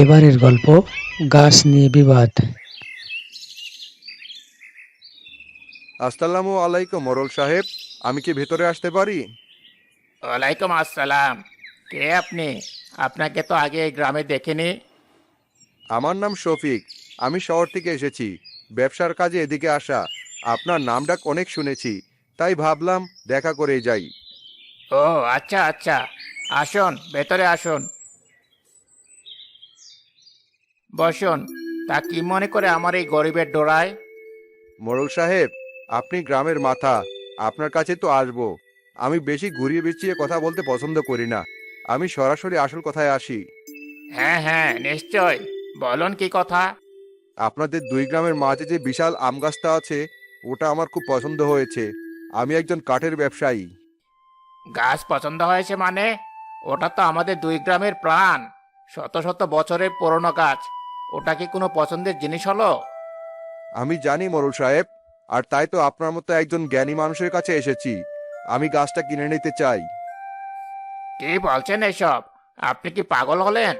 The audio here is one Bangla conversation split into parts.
এবারের গল্প গাছ নিয়ে বিবাদ। আসসালামু আলাইকুম মোরল সাহেব। আমি কি ভেতরে আসতে পারি? ওয়ালাইকুম আসসালাম। কে আপনি? আপনাকে তো আগে এই গ্রামে দেখিনি। আমার নাম শফিক। আমি শহর থেকে এসেছি। ব্যবসার কাজে এদিকে আসা। আপনার নাম ডাক অনেক শুনেছি। তাই ভাবলাম দেখা করে যাই। ও আচ্ছা আচ্ছা। আসুন ভেতরে আসুন। বসুন তা কি মনে করে আমার এই গরিবের ডোরায়? মোরল সাহেব আপনি গ্রামের মাথা আপনার কাছে তো আসব। আমি বেশি ঘুরিয়ে বেঁচিয়ে কথা বলতে পছন্দ করি না। আমি সরাসরি আসল কথায় আসি। হ্যাঁ হ্যাঁ নিশ্চয়। বলুন কি কথা? আপনাদের দুই গ্রামের মাঝে যে বিশাল আম গাছটা আছে ওটা আমার খুব পছন্দ হয়েছে। আমি একজন কাঠের ব্যবসায়ী। গাছ পছন্দ হয়েছে মানে? ওটা তো আমাদের দুই গ্রামের প্রাণ। শত শত বছরের পুরনো গাছ। ওটা কি কোনো পছন্দের জিনিস হলো? আমি জানি মোরল সাহেব আর তাই তো আপনার মতো একজন জ্ঞানী মানুষের কাছে এসেছি। আমি গাছটা কিনে নিতে চাই। কি বলছেন এসব? আপনি কি পাগল হলেন?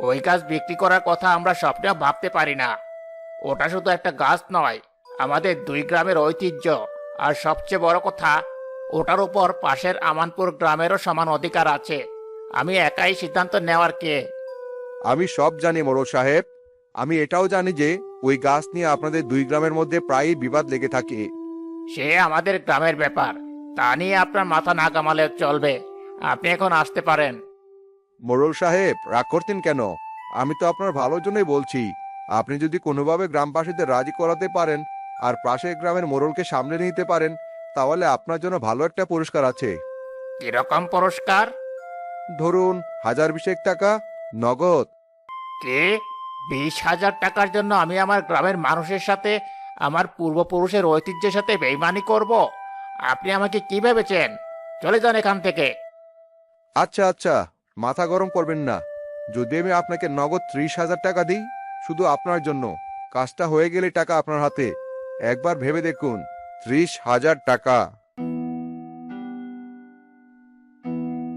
ওই গাছ বিক্রি করার কথা আমরা স্বপ্নেও ভাবতে পারি না। ওটা শুধু একটা গাছ নয় আমাদের দুই গ্রামের ঐতিহ্য। আর সবচেয়ে বড় কথা ওটার উপর পাশের আমানপুর গ্রামেরও সমান অধিকার আছে। আমি একাই সিদ্ধান্ত নেওয়ার কে? আমি সব জানি মোরল সাহেব। আমি এটাও জানি যে ওই গাছ নিয়ে আপনাদের দুই গ্রামের মধ্যে প্রায়ই বিবাদ লেগে থাকে। সে আমাদের গ্রামের ব্যাপার। তা নিয়ে আপনার মাথা না কামালে চলবে। আপনি এখন আসতে পারেন। মোরল সাহেব রাগ করতেন কেন? আমি তো আপনার ভালোর জন্যই বলছি। আপনি যদি কোনোভাবে গ্রামবাসীদের রাজি করাতে পারেন আর পাশের গ্রামের মোরলকে সামলে নিতে পারেন তাহলে আপনার জন্য ভালো একটা পুরস্কার আছে। কীরকম পুরস্কার? ধরুন হাজার বিশেক টাকা নগদ। কে? বিশ হাজার টাকার জন্য আমি আমার গ্রামের মানুষের সাথে আমার পূর্বপুরুষের ঐতিহ্যের সাথে বেইমানি করব। আপনি আমাকে কি ভেবেছেন? চলে যান এখান থেকে। আচ্ছা আচ্ছা মাথা গরম করবেন না। যদি আমি আপনাকে নগদ ত্রিশ হাজার টাকা দিই শুধু আপনার জন্য। কাজটা হয়ে গেলে টাকা আপনার হাতে। একবার ভেবে দেখুন ত্রিশ হাজার টাকা।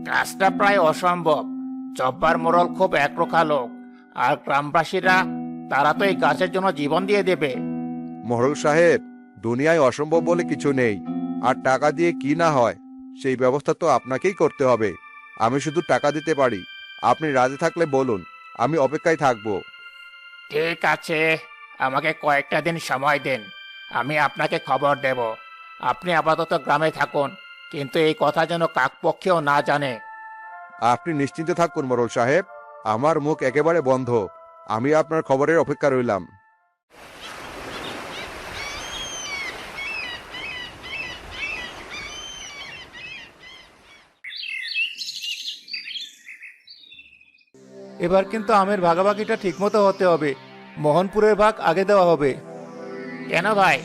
কাজটা প্রায় অসম্ভব। জব্বার মোড়ল খুব একরোখা লোক। আর গ্রামবাসীরা তারা তো এই গাছের জন্য জীবন দিয়ে দেবে। মহরল সাহেব দুনিয়ায় অসম্ভব বলে কিছু নেই। আর টাকা দিয়ে কি না হয় সেই ব্যবস্থা তো আপনাকেই করতে হবে। আমি শুধু টাকা দিতে পারি। আপনি রাজি থাকলে বলুন আমি অপেক্ষায় থাকব। ঠিক আছে আমাকে কয়েকটা দিন সময় দিন। আমি আপনাকে খবর দেব। আপনি আপাতত গ্রামে থাকুন কিন্তু এই কথা যেন কাকপক্ষেও না জানে। আপনি নিশ্চিন্ত থাকুন মরল সাহেব। আমার মুখ একেবারে বন্ধ। আমি আপনার খবরের অপেক্ষা রইলাম। এবার কিন্তু আমের ভাগাভাগিটা ঠিকমতো হতে হবে। মোহনপুরের ভাগ আগে দেওয়া হবে। কেন ভাই?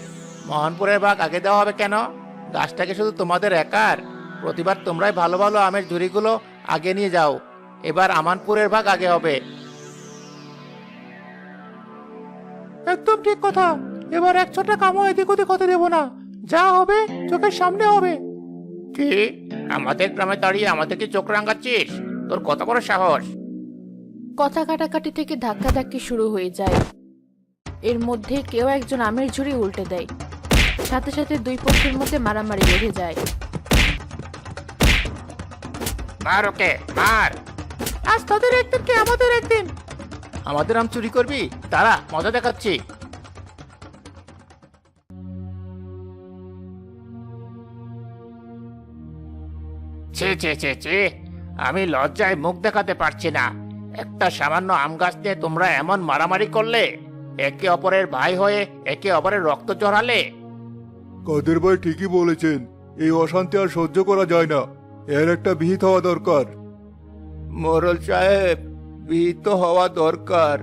মোহনপুরের ভাগ আগে দেওয়া হবে কেন? গাছটাকে শুধু তোমাদের একার? প্রতিবার তোমরাই ভালো ভালো আমের ঝুড়িগুলো আগে নিয়ে যাও। এবার আমানপুরের ভাগ আগে হবে। একদম ঠিক কথা। এবার এক ছোটা কামও এদিক ওদিক হতে দেবো না। যা হবে চোখের সামনে হবে। কি? আমাদের গ্রামে দাঁড়িয়ে আমাদেরকে চোখ রাঙাচ্ছিস? তোর কত বড় সাহস? কথা কাটাকাটি থেকে ধাক্কাধাক্কি শুরু হয়ে যায়। এর মধ্যে কেউ একজন আমের ঝুড়ি উল্টে দেয়। সাথে সাথে দুই পক্ষের মধ্যে মারামারি বেঁধে যায়। মার ওকে মার! আজ তাদের একদিন কি আমাদের একদিন? আমাদের আম চুরি করবি? তারা মজা দেখাচ্ছি। ছে ছে ছে ছে আমি লজ্জায় মুখ দেখাতে পারছি না। একটা সামান্য আম গাছ নিয়ে তোমরা এমন মারামারি করলে একে অপরের ভাই হয়ে একে অপরের রক্ত চড়ালে। কাদের ভাই ঠিকই বলেছেন এই অশান্তি আর সহ্য করা যায় না। এর একটা বিহিত হওয়া দরকার। মোরল সাহেব বিহিত হওয়া দরকার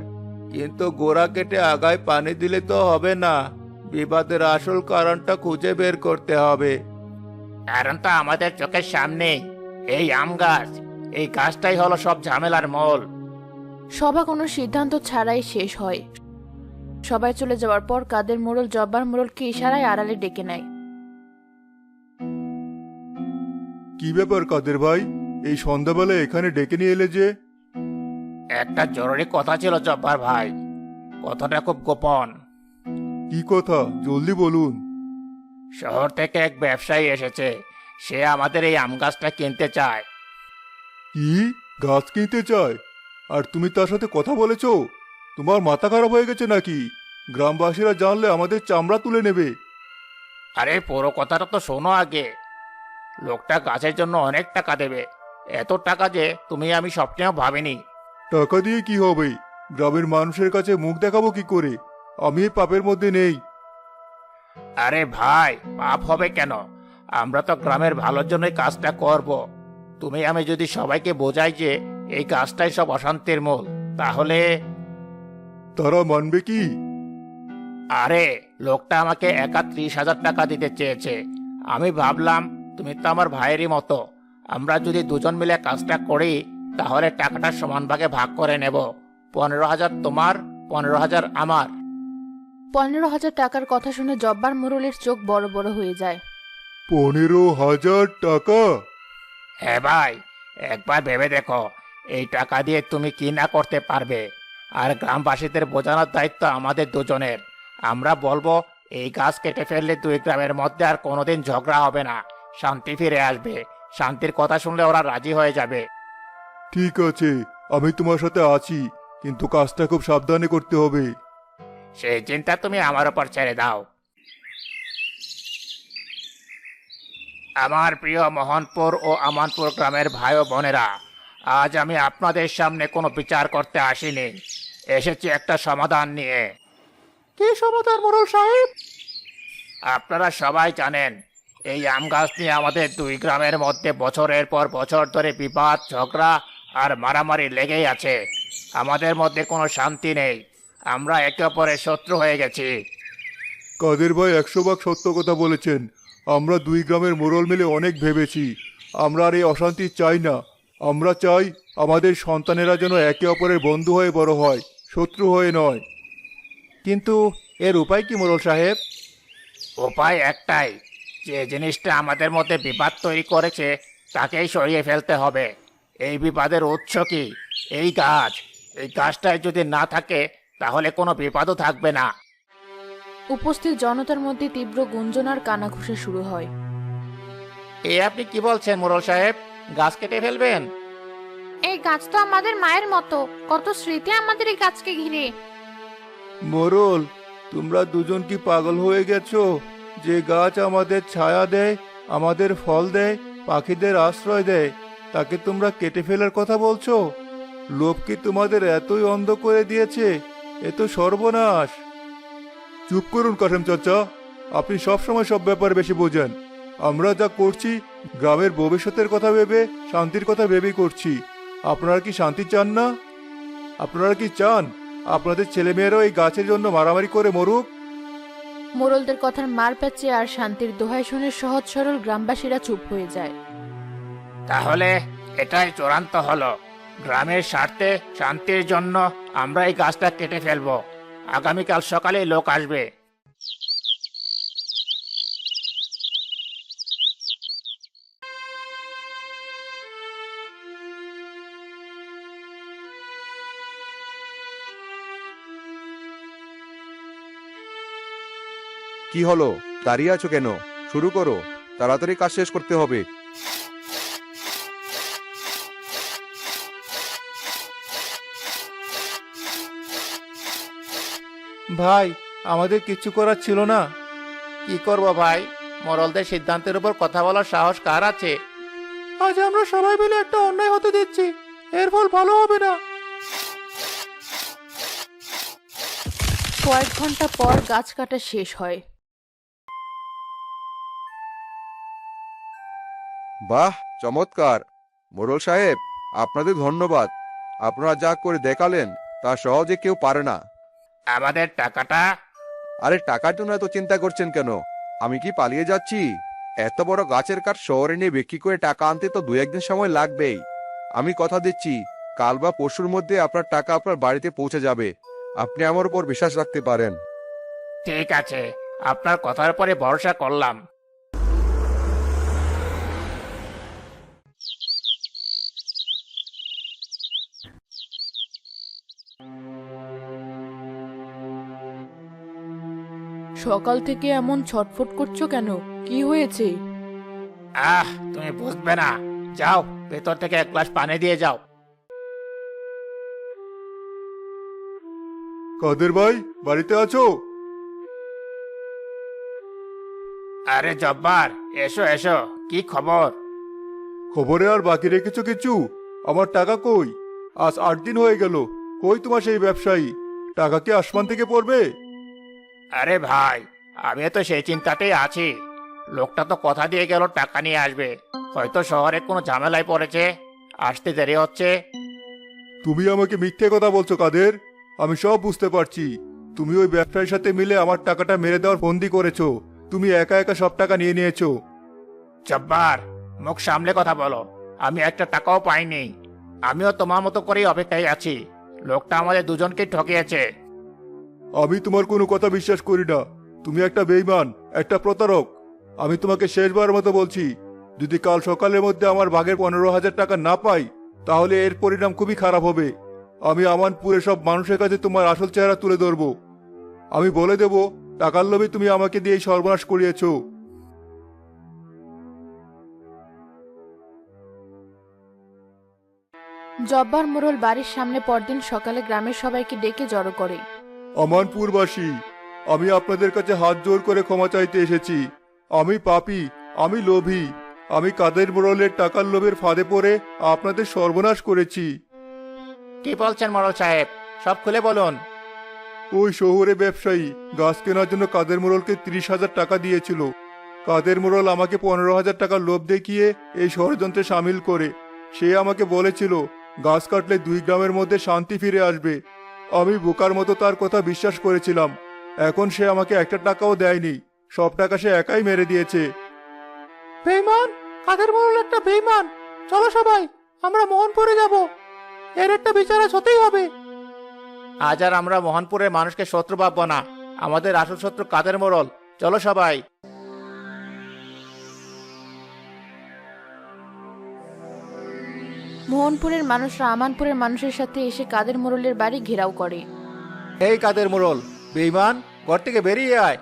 কিন্তু গোড়া কেটে আগায় পানি দিলে তো হবে না। বিবাদের আসল কারণটা খুঁজে বের করতে হবে। কারণ তো আমাদের চোখের সামনে এই আম গাছ এই গাছটাই হলো সব ঝামেলার মূল। সভা কোনো সিদ্ধান্ত ছাড়াই শেষ হয়। সবাই চলে যাওয়ার পর কাদের মোড়ল জব্বার মোড়লকে ইশারায় আড়ালে ডেকে নেয়? কি ব্যাপার কাদের ভাই? এই সন্ধ্যাবেলা এখানে ডেকে নিয়ে এলে যে। একটা জরুরি কথা ছিল জব্বার ভাই। কথাটা খুব গোপন। কি কথা? জলদি বলুন। শহর থেকে এক ব্যবসায়ী এসেছে। সে আমাদের এই আম গাছটা কিনতে চায়। কি? গাছ কিনতে চায়? আর তুমি তার সাথে কথা বলেছ? তোমার মাথা খারাপ হয়ে গেছে নাকি? গ্রামবাসীরা জানলে আমাদের চামড়া তুলে নেবে। আরে পুরো কথাটা তো শোনো আগে। লোকটা গাছের জন্য অনেক টাকা দেবে। এত টাকা যে তুমি আমি স্বপ্নেও ভাবিনি। টাকা দিয়ে কি হবে? গ্রামের মানুষের কাছে মুখ দেখাবো কি করে? আমি এই পাপের মধ্যে নেই। আরে ভাই পাপ হবে কেন? আমরা তো গ্রামের ভালোর জন্যই কাজটা করব। তুমি আমি যদি সবাইকে বোঝাই যে এই কাজটাই সব অশান্তির মূল তাহলে? তারা মানবে কি? আরে লোকটা আমাকে একা ত্রিশ হাজার টাকা দিতে চেয়েছে। আমি ভাবলাম তুমি তো আমার ভাইয়েরই মতো। আমরা যদি দুজন মিলে কাজটা করি তাহলে টাকাটা সমান ভাগে ভাগ করে নেব। পনেরো হাজার তোমার পনেরো হাজার আমার। পনেরো হাজার টাকার কথা শুনে জব্বার মুরলের চোখ বড় বড় হয়ে যায়। পনেরো হাজার টাকা? হ্যাঁ ভাই একবার ভেবে দেখো এই টাকা দিয়ে তুমি কি না করতে পারবে। আর গ্রামবাসীদের বোঝানোর দায়িত্ব আমাদের দুজনের। আমরা বলব এই গাছ কেটে ফেললে দুই গ্রামের মধ্যে আর কোনোদিন ঝগড়া হবে না শান্তি ফিরে আসবে। শান্তির কথা শুনলে ওরা রাজি হয়ে যাবে। ঠিক আছে আমি তোমার সাথে আছি কিন্তু কাজটা খুব সাবধানে করতে হবে। সেই চিন্তা তুমি আমার ওপর ছেড়ে দাও। আমার প্রিয় মোহনপুর ও আমানপুর গ্রামের ভাই ও বোনেরা আজ আমি আপনাদের সামনে কোনো বিচার করতে আসিনি। এসেছি একটা সমাধান নিয়ে। কি সমাধান মোরল সাহেব? আপনারা সবাই জানেন এই আম গাছ নিয়ে আমাদের দুই গ্রামের মধ্যে বছরের পর বছর ধরে বিবাদ ঝগড়া আর মারামারি লেগেই আছে। আমাদের মধ্যে কোনো শান্তি নেই। আমরা একে অপরের শত্রু হয়ে গেছি। কাদের ভাই একশো ভাগ সত্য কথা বলেছেন। আমরা দুই গ্রামের মোড়ল মিলে অনেক ভেবেছি। আমরা আর এই অশান্তি চাই না। আমরা চাই আমাদের সন্তানেরা যেন একে অপরের বন্ধু হয়ে বড় হয় শত্রু হয়ে নয়। কিন্তু এর উপায় কি মোড়ল সাহেব? উপায় একটাই। যে জিনিসটা আমাদের মধ্যে বিবাদ তৈরি করেছে তাকেই সরিয়ে ফেলতে হবে। এই বিবাদের উৎস কি? এই গাছ। এই গাছটায় যদি না থাকে তাহলে কোনো বিপদও থাকবে না। উপস্থিত জনতার মধ্যে তীব্র গুঞ্জন আর কানাঘুষা শুরু হয়। এ আপনি কি বলছেন মোরল সাহেব? গাছ কেটে ফেলবেন? এই গাছ তো আমাদের মায়ের মতো। কত স্মৃতি আমাদের এই গাছকে ঘিরে। মোরল তোমরা দুজন কি পাগল হয়ে গেছো? যে গাছ আমাদের ছায়া দেয়, আমাদের ফল দেয়, পাখিদের আশ্রয় দেয়, তাকে তোমরা কেটে ফেলার কথা বলছো? লোভ কি তোমাদের এতই অন্ধ করে দিয়েছে? এ তো সর্বনাশ। চুপ করুন কাশেম চাচা, আপনি সবসময় সব ব্যাপারে বেশি বোঝেন। আমরা যা করছি, গ্রামের ভবিষ্যতের কথা ভেবে, শান্তির কথা ভেবেই করছি। আপনারা কি শান্তি চান না? আপনারা কি চান? আপনাদের ছেলেমেয়েরাও এই গাছের জন্য মারামারি করে মরুক? মোরলদের কথার মার প্যাচে আর শান্তির দোহাই শুনে সহজ সরল গ্রামবাসীরা চুপ হয়ে যায়। তাহলে এটাই চূড়ান্ত হলো। গ্রামের স্বার্থে শান্তির জন্য আমরা এই গাছটা কেটে ফেলব। আগামীকাল সকালে লোক আসবে। কি হলো? দাঁড়িয়ে আছো কেন? শুরু করো। তাড়াতাড়ি কাজ শেষ করতে হবে। ভাই আমাদের কিচ্ছু করার ছিল না। কি করব ভাই? মরলদের সিদ্ধান্তের উপর কথা বলার সাহস কার আছে? আজ আমরা সবাই মিলে একটা অন্যায় হতে দিচ্ছি। এর ফল ভালো হবে না। কয়েক ঘণ্টা পর গাছ কাটা শেষ হয়। বাহ চমৎকার। মোড়ল সাহেব আপনাদের ধন্যবাদ। আপনারা যা করে দেখালেন তা সহজে কেউ পারে না। আমাদের টাকাটা? আরে টাকার জন্য এত চিন্তা করছেন কেন? আমি কি পালিয়ে যাচ্ছি? এত বড় গাছের কাঠ শহরে নিয়ে বিক্রি করে টাকা আনতে তো দু একদিন সময় লাগবেই। আমি কথা দিচ্ছি কাল বা পরশুর মধ্যে আপনার টাকা আপনার বাড়িতে পৌঁছে যাবে। আপনি আমার উপর বিশ্বাস রাখতে পারেন। ঠিক আছে আপনার কথার পরে ভরসা করলাম। সকাল থেকে এমন ছটফট করছ কেন? কি হয়েছে? আহ তুমি বুঝবে না। যাও ভেতর থেকে এক গ্লাস পানি দিয়ে যাও। কাদের ভাই বাড়িতে আছো? আরে জব্বার এসো এসো কি খবর? খবরে আর বাকি রেখেছো কিছু? আমার টাকা কই? আজ আট দিন হয়ে গেল। কই তোমার সেই ব্যবসায়ী? টাকা কি আসমান থেকে পড়বে? আরে ভাই আমি তো সেই চিন্তাতেই আছি। লোকটা তো কথা দিয়ে গেল টাকা নিয়ে আসবে। হয়তো শহরে কোনো ঝামেলায় পড়েছে। আসতে দেরি হচ্ছে। তুমি আমাকে মিথ্যে কথা বলছো কাদের? আমি সব বুঝতে পারছি। তুমি ওই ব্যবসায়ীর সাথে মিলে আমার টাকাটা মেরে দেওয়ার বন্দি করেছ। তুমি একা একা সব টাকা নিয়ে নিয়েছো। জব্বার মুখ সামলে কথা বলো। আমি একটা টাকাও পাইনি। আমিও তোমার মতো করেই অপেক্ষায় আছি। লোকটা আমাদের দুজনকে ঠকিয়েছে। আমি তোমার কোনো কথা বিশ্বাস করি না। তুমি একটা বেইমান একটা প্রতারক। আমি তোমাকে শেষবার মতো বলছি, যদি কাল সকালের মধ্যে আমার ভাগের পনেরো হাজার টাকা না পাই, তাহলে এর পরিণাম খুবই খারাপ হবে। আমি আমানপুরে সব মানুষের কাছে তোমার আসল চেহারা তুলে ধরবো। আমি বলে দেব, টাকার লোভে তুমি আমাকে দিয়ে সর্বনাশ করিয়েছো। জব্বার মোড়ল বাড়ির সামনে পরদিন সকালে গ্রামের সবাইকে ডেকে জড়ো করে। আমানপুরবাসী আমি আপনাদের কাছে হাত জোর করে ক্ষমা চাইতে এসেছি। আমি পাপি আমি লোভী আমি কাদের মোড়লের টাকার লোভের ফাঁদে পড়ে আপনাদের সর্বনাশ করেছি। কি বলছেন মরল সাহেব? সব খুলে বলুন। ওই শহরে ব্যবসায়ী গাছ কেনার জন্য কাদের মোড়লকে ত্রিশ হাজার টাকা দিয়েছিল। কাদের মোড়ল আমাকে পনেরো হাজার টাকার লোভ দেখিয়ে এই ষড়যন্ত্রে সামিল করে। সে আমাকে বলেছিল গাছ কাটলে দুই গ্রামের মধ্যে শান্তি ফিরে আসবে। আমি বোকার মতো তার কথা বিশ্বাস করেছিলাম। এখন সে আমাকে একটা টাকাও দেয়নি। সব টাকা সে একাই মেরে দিয়েছে। বেইমান! কাদের মোড়ল একটা বেইমান? চলো সবাই আমরা মোহনপুরে যাব। এর একটা বিচার আজ হতেই হবে। আজ আর আমরা মোহনপুরের মানুষকে শত্রু ভাববো না। আমাদের আসল শত্রু কাদের মোড়ল চলো সবাই। মোহনপুরের মানুষরা আমানপুরের মানুষের সাথে এসে কাদের মোড়লের বাড়ি ঘেরাও করে। এই কাদের মোড়ল? বেইমান ঘর থেকে বেরিয়ে আয়।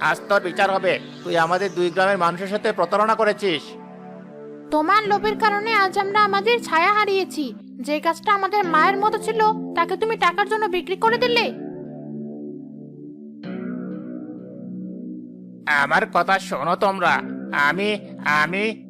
আজ তোর বিচার হবে। তুই আমাদের দুই গ্রামের মানুষের সাথে প্রতারণা করেছিস। তোমার লোভের কারণে আজ আমরা আমাদের ছায়া হারিয়েছি। যে গাছটা আমাদের মায়ের মতো ছিল তাকে তুমি টাকার জন্য বিক্রি করে দিলে? আমার কথা শোনো তোমরা। আমি আমি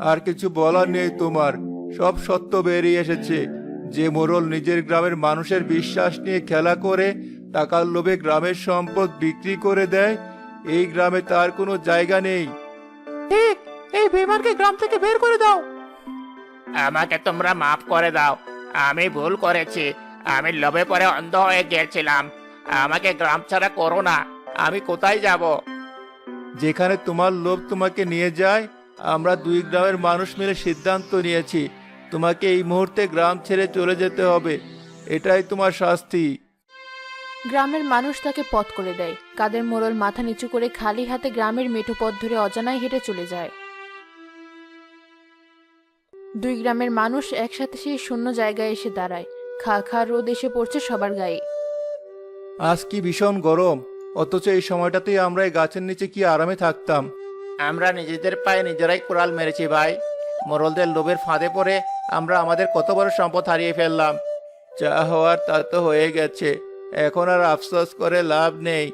আর কিছু বলার নেই তোমার। সব সত্য বেরিয়ে এসেছে। যে মোরল নিজের গ্রামের মানুষের বিশ্বাস নিয়ে খেলা করে টাকার লোভে গ্রামের সম্পদ বিক্রি করে দেয় এই গ্রামে তার কোনো জায়গা নেই। ঠিক এই বেইমানকে গ্রাম থেকে বের করে দাও। আমাকে তোমরা মাফ করে দাও। আমি ভুল করেছি। আমি লোভে পরে অন্ধ হয়ে গিয়েছিলাম। আমাকে গ্রাম ছাড়া করো না। আমি কোথায় যাব? যেখানে তোমার লোভ তোমাকে নিয়ে যায় আমরা দুই গ্রামের মানুষ মিলে সিদ্ধান্ত নিয়েছি তোমাকে এই মুহূর্তে গ্রাম ছেড়ে চলে যেতে হবে। এটাই তোমার শাস্তি। গ্রামের মানুষ তাকে পথ করে দেয়। কাদের মোড়ল মাথা নিচু করে খালি হাতে গ্রামের মেঠো পথ ধরে অজানায় হেঁটে চলে যায়। দুই গ্রামের মানুষ একসাথে সেই শূন্য জায়গায় এসে দাঁড়ায়। খা খা রোদ এসে পড়ছে সবার গায়ে। আজ কি ভীষণ গরম। অথচ এই সময়টাতেই আমরা এই গাছের নিচে কি আরামে থাকতাম। আমরা নিজেদের পায়ে নিজেরাই কোরাল মেরেছি ভাই। মোরলদের লোভের ফাঁদে পড়ে আমরা আমাদের কত বড় সম্পদ হারিয়ে ফেললাম। যা হওয়ার তা তো হয়ে গেছে। এখন আর আফসোস করে লাভ নেই।